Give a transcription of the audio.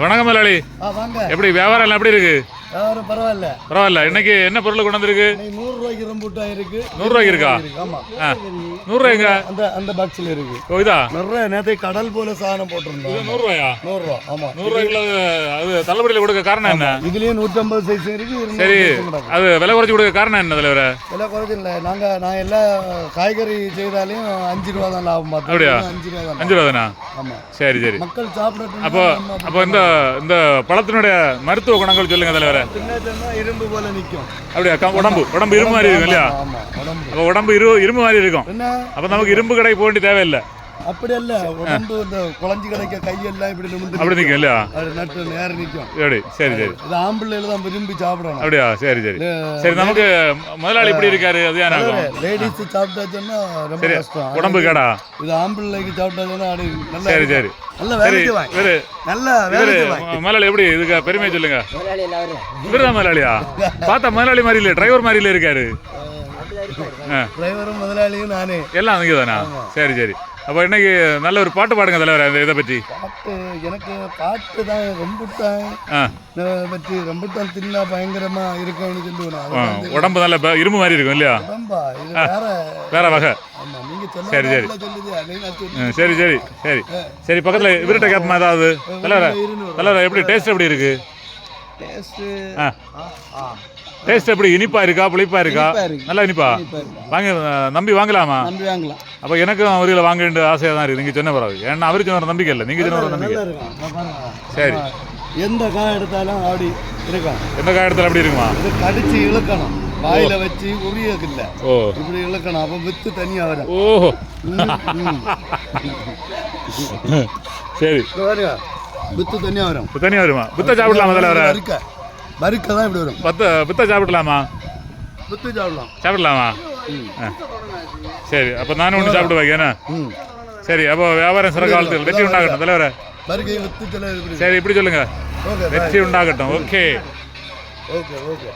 வணக்கம் முதலாளி. எப்படி வியாபாரம் எல்லாம் எப்படி இருக்கு? பரவாயில்ல. பரவாயில்ல. இன்னைக்கு என்ன பொருள் கொண்டு வந்திருக்கு? நூறு ரூபாய்க்கு ரம்பூட்டான் இருக்கு. நூறு ரூபாய்க்கு இருக்கா? ஆமா. ஆ. நூறுரூவாய்ங்க அந்த அந்த பாக்ஸ்ல இருக்கு. ஓ இதா? நிறைய நேரத்தை கடல் போல சாதனம் போட்டிருந்தோம் நூறுரூவாயா நூறு ரூபா ஆமா. நூறுரூவாய்க்குள்ள அது தள்ளுபடியில் கொடுக்க காரணம் என்ன? இதுலயே நூற்றம்பது சைஸ் இருக்கு சரி. அது விலை குறைச்சி கொடுக்க காரணம் என்ன தலைவர விலை குறைச்சு இல்லை நாங்க நான் எல்லா காய்கறி செய்தாலையும் அஞ்சு ரூபா தான் லாபம் பார்த்தோம் அப்படியா? அஞ்சு ரூபா தான் அஞ்சு ரூபா தானா சரி சரி. மக்கள் சாப்பிடட்டும் அப்போ அப்போ இந்த இந்த பழத்தினுடைய மருத்துவ குணங்கள் சொல்லுங்க தலைவர. இரும்பு போல நிக்கும். அப்படியா? உடம்பு. உடம்பு இரும்பு மாதிரி இருக்கும் இல்லையா? அப்போ உடம்பு இரு இரும்பு மாதிரி இருக்கும். அப்போ நமக்கு இரும்பு கடைக்கு போக வேண்டிய தேவையில்லை. அப்படி அல்ல. உடம்பு இந்த குழஞ்சி கிடைக்க கையெல்லாம் இப்படி நிமிந்து அப்படி நிற்கும். இல்லையா? அது நட்டு நேரம் நிக்கும் எப்படி? சரி சரி. இது ஆம்பளைல தான் விரும்பி சாப்பிடணும். அப்படியா? சரி சரி. சரி நமக்கு முதலாளி எப்படி இருக்காரு? அது லேடிஸ் சாப்பிட்டாச்சுன்னா ரொம்ப கஷ்டம். உடம்பு கேடா இது ஆம்பளைக்கு சாப்பிட்டாச்சுன்னா அப்படி நல்லா சரி சரி. நல்ல வேலைக்கு வாங்க நல்ல இவரு வேலைக்கு வாங்க முதலாளி எப்படி? இதுக்கு பெருமையை சொல்லுங்க. இவருதான் முதலாளியா? பார்த்தா முதலாளி மாதிரி இல்லை டிரைவர் மாதிரி இல்லை இருக்காரு டிரைவரும் முதலாளியும் நானே. எல்லாம் அங்கே தானா சரி சரி. அப்போ இன்னைக்கு நல்ல ஒரு பாட்டு பாடுங்க தலைவர் அந்த இதை பற்றி. பாட்டு எனக்கு பாட்டு தான் ரொம்பட்டான். பற்றி ரொம்பட்டான் தின்னா பயங்கரமா இருக்கும்னு சொல்லுவேன் உடம்பு நல்ல இரும்பு மாதிரி இருக்கும் இல்லையா? உடம்பா இது வேற. வேற வகை. சரி, சரி. சரி சரி சரி. சரி பக்கத்தில் இவர்கிட்ட கேட்போமா ஏதாவது? தலைவர தலைவர எப்படி டேஸ்ட் எப்படி இருக்கு? டேஸ்ட் ஆ. டேஸ்ட் எப்படி? இனிப்பா இருக்கா? புளிப்பா இருக்கா? இனிப்பா இருக்கு. நல்லா இனிப்பா? வாங்க அஹ், நம்பி வாங்கலாமா? நம்பி வாங்கலாம். அப்போ எனக்கும் அவரில் வாங்க வேண்டிய ஆசையாக தான் இருக்குது நீங்கள் சொன்ன பிறகு. ஏன்னா அவருக்கு சொன்ன ஒரு நம்பிக்கை இல்லை. நீங்கள் சொன்ன ஒரு நம்பிக்கை. நல்லா இருக்கும். இங்க பாருங்க. சரி. எந்த காய் எடுத்தாலும் அப்படி இருக்கும் எந்த காலத்தில் அப்படி இருக்குமா? இது கடிச்சு இழுக்கணும். வாயில வச்சு உரியதில்ல. ஓ. இப்படி இழுக்கணும். அப்ப வித்து தனியா வரும். ஓஹோ ம், ம். சரி பாருங்க. வித்து தனியா வரும். இப்போ தனியாக வருமா? புத்த சாப்பிடலாமா? தலைவர வறுக்க வறுக்க தான் இப்படி வரும். பத்த புத்த சாப்பிடலாமா? வித்து சாப்பிடலாம். சாப்பிடலாமா. சரி அப்போ நானும் ஒன்று சாப்பிடுவேன் ஏன்னா சரி அப்போ வியாபாரம் சிற காலத்தில் வெற்றி உண்டாகட்டும் தலைவர. வறுக்கை வித்து சரி இப்படி சொல்லுங்க. வெற்றி உண்டாகட்டும் ஓகே. Okay okay.